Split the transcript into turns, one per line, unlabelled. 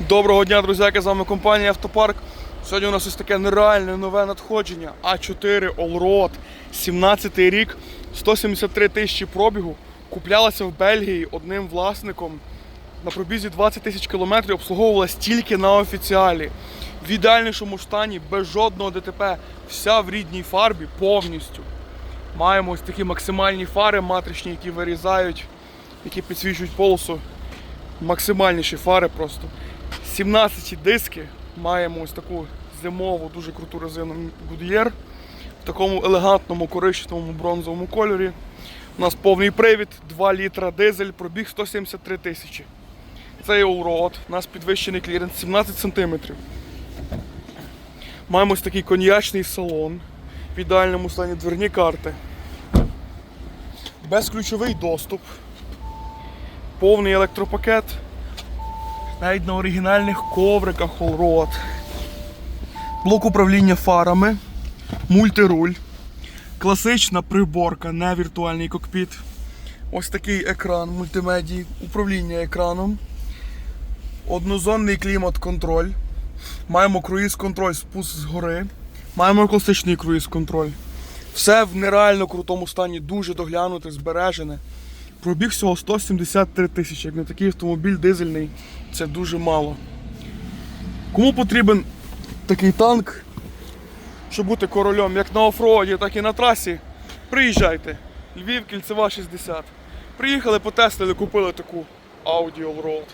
Доброго дня, друзяки, з вами компанія Автопарк. Сьогодні у нас ось таке нереальне нове надходження. А4 Allroad, 17 й рік, 173 тисячі пробігу. Куплялася в Бельгії одним власником. На пробізі 20 тисяч кілометрів обслуговувалась тільки на офіціалі. В ідеальнішому стані, без жодного ДТП, вся в рідній фарбі повністю. Маємо ось такі максимальні фари матричні, які вирізають, які підсвічують полосу максимальніші фари просто. 17 диски. Маємо ось таку зимову, дуже круту резину Goodyear в такому елегантному коричневому бронзовому кольорі. У нас повний привід, 2 літра дизель, пробіг 173 тисячі. Це є Allroad, у нас підвищений кліренс 17 см. Маємо ось такий коньячний салон, в ідеальному стані дверні карти. Безключовий доступ повний електропакет. Навіть на оригінальних ковриках Allroad. Блок управління фарами, мультируль, класична приборка, не віртуальний кокпіт. Ось такий екран мультимедії, управління екраном, однозонний клімат-контроль. Маємо круїз-контроль, спуск згори. Маємо класичний круїз-контроль. Все в нереально крутому стані, дуже доглянуте, збережене. Пробіг всього 173 тисячі. Як на такий автомобіль дизельний, це дуже мало. Кому потрібен такий танк, щоб бути королем як на офроді, так і на трасі, приїжджайте. Львів, кільцева 60. Приїхали, потестили, купили таку Audi Allroad.